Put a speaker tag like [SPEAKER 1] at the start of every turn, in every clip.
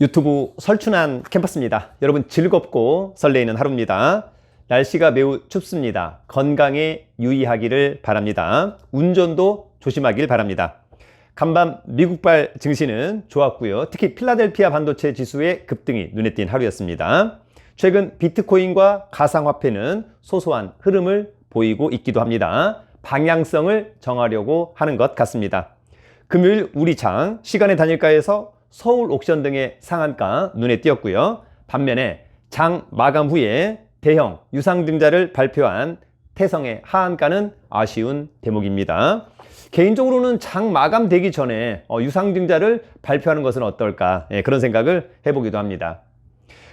[SPEAKER 1] 유튜브 설춘한 캠퍼스입니다. 여러분 즐겁고 설레이는 하루입니다. 날씨가 매우 춥습니다. 건강에 유의하기를 바랍니다. 운전도 조심하길 바랍니다. 간밤 미국발 증시는 좋았고요. 특히 필라델피아 반도체 지수의 급등이 눈에 띈 하루였습니다. 최근 비트코인과 가상화폐는 소소한 흐름을 보이고 있기도 합니다. 방향성을 정하려고 하는 것 같습니다. 금요일 우리장 시간의 단일가에서 서울 옥션 등의 상한가 눈에 띄었고요. 반면에 장 마감 후에 대형 유상 증자를 발표한 태성의 하한가는 아쉬운 대목입니다. 개인적으로는 장 마감되기 전에 어, 유상 증자를 발표하는 것은 어떨까 예, 그런 생각을 해보기도 합니다.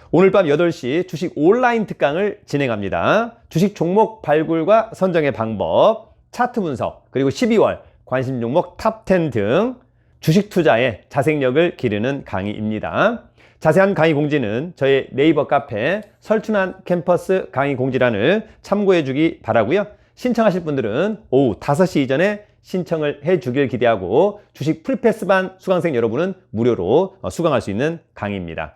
[SPEAKER 1] 오늘 밤 8시 주식 온라인 특강을 진행합니다. 주식 종목 발굴과 선정의 방법, 차트 분석, 그리고 12월 관심 종목 탑 10 등 주식 투자의 자생력을 기르는 강의입니다. 자세한 강의 공지는 저의 네이버 카페 설춘한 캠퍼스 강의 공지란을 참고해 주기 바라고요. 신청하실 분들은 오후 5시 이전에 신청을 해 주길 기대하고 주식 프리패스반 수강생 여러분은 무료로 수강할 수 있는 강의입니다.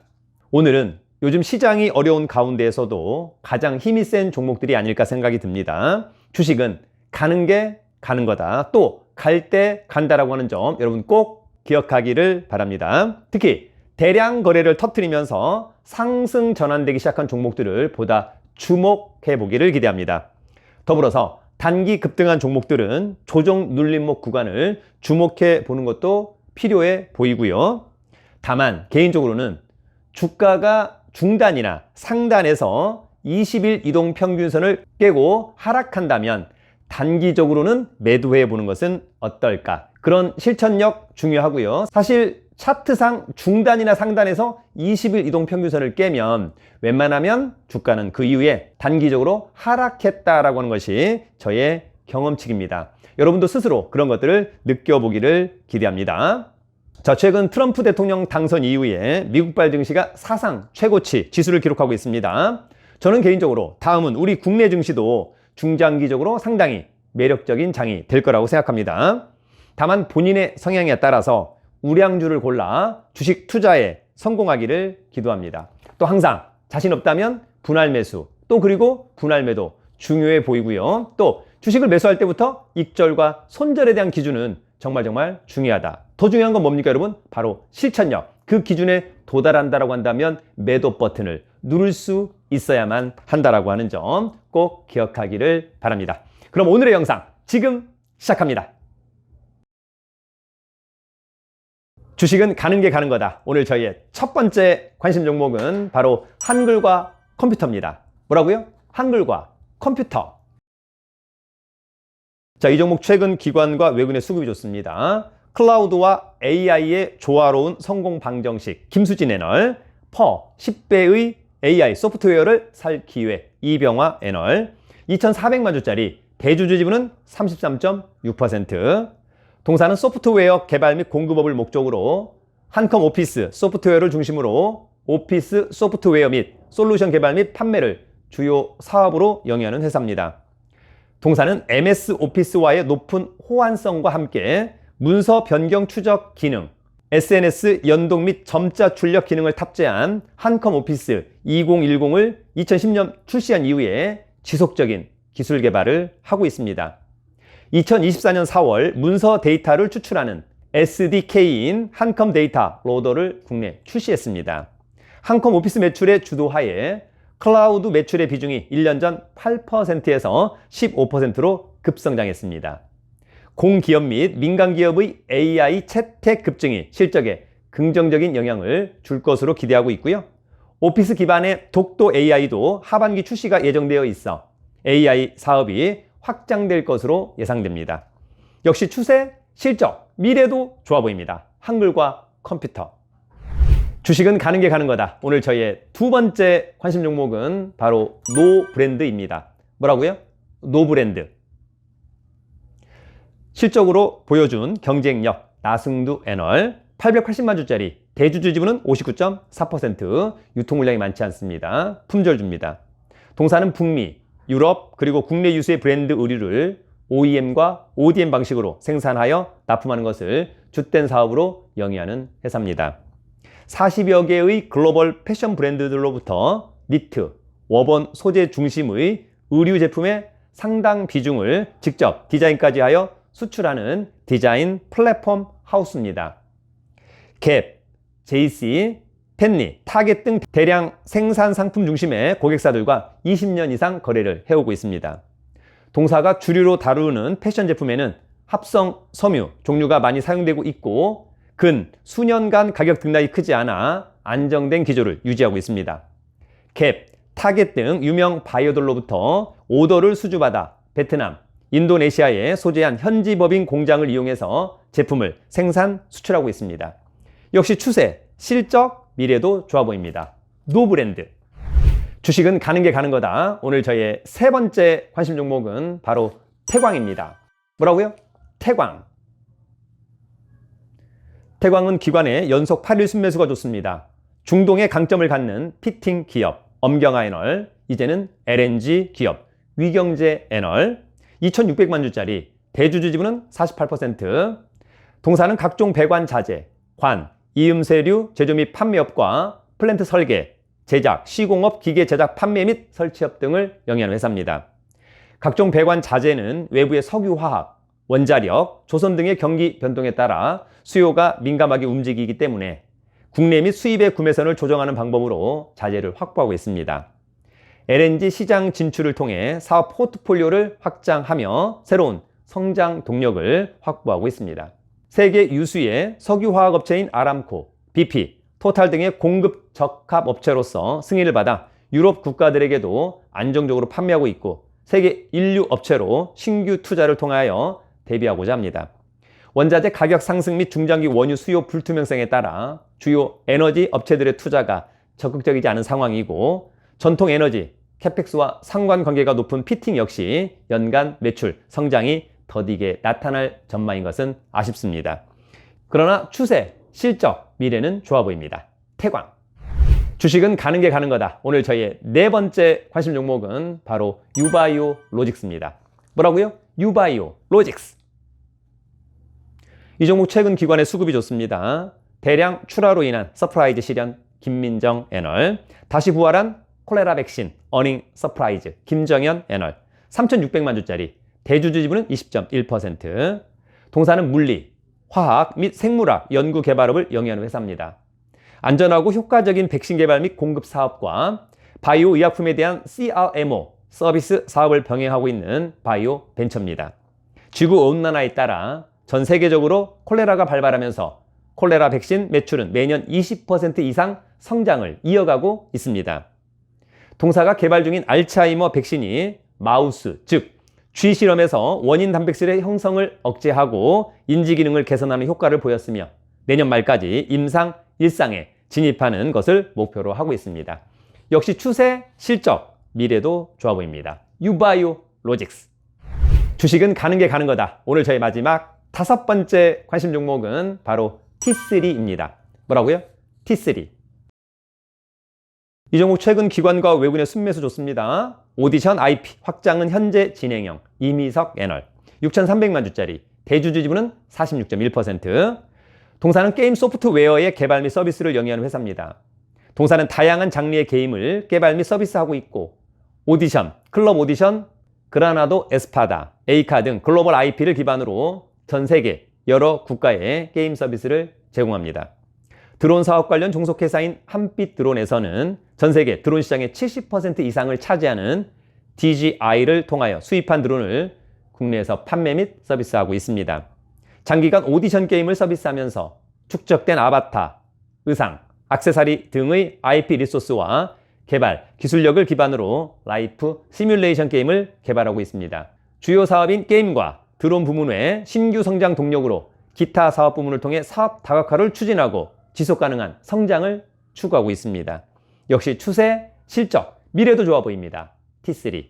[SPEAKER 1] 오늘은 요즘 시장이 어려운 가운데에서도 가장 힘이 센 종목들이 아닐까 생각이 듭니다. 주식은 가는 게 가는 거다. 또 갈 때 간다라고 하는 점 여러분 꼭 기억하기를 바랍니다. 특히 대량 거래를 터뜨리면서 상승 전환되기 시작한 종목들을 보다 주목해 보기를 기대합니다. 더불어서 단기 급등한 종목들은 조정 눌림목 구간을 주목해 보는 것도 필요해 보이고요. 다만 개인적으로는 주가가 중단이나 상단에서 20일 이동 평균선을 깨고 하락한다면 단기적으로는 매도해 보는 것은 어떨까? 그런 실천력 중요하고요. 사실 차트상 중단이나 상단에서 20일 이동 평균선을 깨면 웬만하면 주가는 그 이후에 단기적으로 하락했다라고 하는 것이 저의 경험칙입니다. 여러분도 스스로 그런 것들을 느껴보기를 기대합니다. 자, 최근 트럼프 대통령 당선 이후에 미국발 증시가 사상 최고치 지수를 기록하고 있습니다. 저는 개인적으로 다음은 우리 국내 증시도 중장기적으로 상당히 매력적인 장이 될 거라고 생각합니다. 다만 본인의 성향에 따라서 우량주를 골라 주식 투자에 성공하기를 기도합니다. 또 항상 자신 없다면 분할 매수, 또 그리고 분할 매도 중요해 보이고요. 또 주식을 매수할 때부터 익절과 손절에 대한 기준은 정말 정말 중요하다. 더 중요한 건 뭡니까 여러분? 바로 실천력. 그 기준에 도달한다라고 한다면 매도 버튼을 누를 수 있어야만 한다라고 하는 점 꼭 기억하기를 바랍니다. 그럼 오늘의 영상 지금 시작합니다. 주식은 가는 게 가는 거다. 오늘 저희의 첫 번째 관심 종목은 바로 한글과 컴퓨터입니다. 뭐라고요? 한글과 컴퓨터. 자, 이 종목 최근 기관과 외국인의 수급이 좋습니다. 클라우드와 AI의 조화로운 성공 방정식 김수진 애널, 퍼 10배의 AI 소프트웨어를 살 기회. 이병화 애널, 2,400만 주짜리 대주주 지분은 33.6%, 동사는 소프트웨어 개발 및 공급업을 목적으로 한컴 오피스 소프트웨어를 중심으로 오피스 소프트웨어 및 솔루션 개발 및 판매를 주요 사업으로 영위하는 회사입니다. 동사는 MS 오피스와의 높은 호환성과 함께 문서 변경 추적 기능, SNS 연동 및 점자 출력 기능을 탑재한 한컴 오피스 2010을 2010년 출시한 이후에 지속적인 기술 개발을 하고 있습니다. 2024년 4월 문서 데이터를 추출하는 SDK인 한컴 데이터 로더를 국내 출시했습니다. 한컴 오피스 매출의 주도하에 클라우드 매출의 비중이 1년 전 8%에서 15%로 급성장했습니다. 공기업 및 민간기업의 AI 채택 급증이 실적에 긍정적인 영향을 줄 것으로 기대하고 있고요. 오피스 기반의 독도 AI도 하반기 출시가 예정되어 있어 AI 사업이 확장될 것으로 예상됩니다. 역시 추세, 실적, 미래도 좋아 보입니다. 한글과 컴퓨터. 주식은 가는 게 가는 거다. 오늘 저희의 두 번째 관심 종목은 바로 노 브랜드입니다. 뭐라고요? 노 브랜드. 실적으로 보여준 경쟁력 나승두 애널 880만 주짜리 대주주 지분은 59.4% 유통 물량이 많지 않습니다. 품절줍니다. 동사는 북미, 유럽 그리고 국내 유수의 브랜드 의류를 OEM과 ODM 방식으로 생산하여 납품하는 것을 주된 사업으로 영위하는 회사입니다. 40여 개의 글로벌 패션 브랜드들로부터 니트, 워번 소재 중심의 의류 제품의 상당 비중을 직접 디자인까지 하여 수출하는 디자인 플랫폼 하우스입니다. 갭, JC, 펜니, 타겟 등 대량 생산 상품 중심의 고객사들과 20년 이상 거래를 해오고 있습니다. 동사가 주류로 다루는 패션 제품에는 합성, 섬유 종류가 많이 사용되고 있고 근 수년간 가격 등락이 크지 않아 안정된 기조를 유지하고 있습니다. 갭, 타겟 등 유명 바이어들로부터 오더를 수주받아 베트남, 인도네시아에 소재한 현지 법인 공장을 이용해서 제품을 생산, 수출하고 있습니다. 역시 추세, 실적, 미래도 좋아 보입니다. 노브랜드. 주식은 가는 게 가는 거다. 오늘 저의 세 번째 관심 종목은 바로 태광입니다. 뭐라고요? 태광. 태광은 기관의 연속 8일 순매수가 좋습니다. 중동의 강점을 갖는 피팅 기업, 엄경아 애널, 이제는 LNG 기업, 위경제 애널, 2,600만 주짜리, 대주주 지분은 48%, 동사는 각종 배관 자재, 관, 이음새류 제조 및 판매업과 플랜트 설계, 제작, 시공업, 기계 제작, 판매 및 설치업 등을 영위하는 회사입니다. 각종 배관 자재는 외부의 석유화학, 원자력, 조선 등의 경기 변동에 따라 수요가 민감하게 움직이기 때문에 국내 및 수입의 구매선을 조정하는 방법으로 자재를 확보하고 있습니다. LNG 시장 진출을 통해 사업 포트폴리오를 확장하며 새로운 성장 동력을 확보하고 있습니다. 세계 유수의 석유화학 업체인 아람코, BP, 토탈 등의 공급 적합 업체로서 승인을 받아 유럽 국가들에게도 안정적으로 판매하고 있고 세계 인류 업체로 신규 투자를 통하여 대비하고자 합니다. 원자재 가격 상승 및 중장기 원유 수요 불투명성에 따라 주요 에너지 업체들의 투자가 적극적이지 않은 상황이고 전통 에너지, 캐펙스와 상관관계가 높은 피팅 역시 연간 매출 성장이 더디게 나타날 전망인 것은 아쉽습니다. 그러나 추세, 실적, 미래는 좋아 보입니다. 태광. 주식은 가는 게 가는 거다. 오늘 저희의 네 번째 관심 종목은 바로 유바이오 로직스입니다. 뭐라고요? 유바이오 로직스. 이 종목 최근 기관의 수급이 좋습니다. 대량 출하로 인한 서프라이즈 실현 김민정 애널, 다시 부활한 콜레라 백신 어닝 서프라이즈 김정현 애널, 3,600만 주짜리 대주주 지분은 20.1%, 동사는 물리, 화학 및 생물학 연구 개발업을 영위하는 회사입니다. 안전하고 효과적인 백신 개발 및 공급 사업과 바이오 의약품에 대한 CRMO 서비스 사업을 병행하고 있는 바이오 벤처입니다. 지구 온난화에 따라 전 세계적으로 콜레라가 발발하면서 콜레라 백신 매출은 매년 20% 이상 성장을 이어가고 있습니다. 동사가 개발 중인 알츠하이머 백신이 마우스, 즉, 쥐 실험에서 원인 단백질의 형성을 억제하고 인지 기능을 개선하는 효과를 보였으며 내년 말까지 임상 일상에 진입하는 것을 목표로 하고 있습니다. 역시 추세, 실적, 미래도 좋아 보입니다. 유바이오 로직스. 주식은 가는 게 가는 거다. 오늘 저희 마지막 다섯 번째 관심 종목은 바로 T3입니다. 뭐라고요? T3. 이 종목 최근 기관과 외국인의 순매수 좋습니다. 오디션 IP 확장은 현재 진행형 이미석 애널 6,300만 주짜리 대주주 지분은 46.1% 동사는 게임 소프트웨어의 개발 및 서비스를 영위하는 회사입니다. 동사는 다양한 장르의 게임을 개발 및 서비스하고 있고 오디션, 클럽 오디션, 그라나도 에스파다, 에이카 등 글로벌 IP를 기반으로 전 세계 여러 국가의 게임 서비스를 제공합니다. 드론 사업 관련 종속 회사인 한빛 드론에서는 전 세계 드론 시장의 70% 이상을 차지하는 DJI를 통하여 수입한 드론을 국내에서 판매 및 서비스하고 있습니다. 장기간 오디션 게임을 서비스하면서 축적된 아바타, 의상, 악세사리 등의 IP 리소스와 개발, 기술력을 기반으로 라이프 시뮬레이션 게임을 개발하고 있습니다. 주요 사업인 게임과 드론 부문 외 신규 성장 동력으로 기타 사업 부문을 통해 사업 다각화를 추진하고 지속 가능한 성장을 추구하고 있습니다. 역시 추세, 실적, 미래도 좋아 보입니다. T3.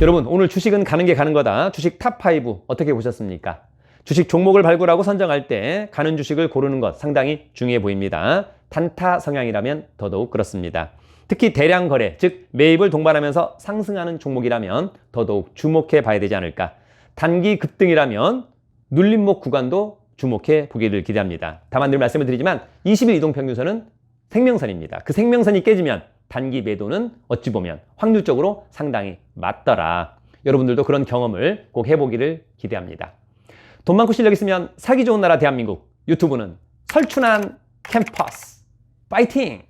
[SPEAKER 1] 여러분, 오늘 주식은 가는 게 가는 거다. 주식 탑5 어떻게 보셨습니까? 주식 종목을 발굴하고 선정할 때 가는 주식을 고르는 것 상당히 중요해 보입니다. 단타 성향이라면 더더욱 그렇습니다. 특히 대량 거래, 즉 매입을 동반하면서 상승하는 종목이라면 더더욱 주목해 봐야 되지 않을까. 단기 급등이라면 눌림목 구간도 주목해 보기를 기대합니다. 다만 늘 말씀을 드리지만 20일 이동평균선은 생명선입니다. 그 생명선이 깨지면 단기 매도는 어찌 보면 확률적으로 상당히 맞더라. 여러분들도 그런 경험을 꼭 해보기를 기대합니다. 돈 많고 실력 있으면 살기 좋은 나라 대한민국 유튜브는 설춘한 캠퍼스 파이팅!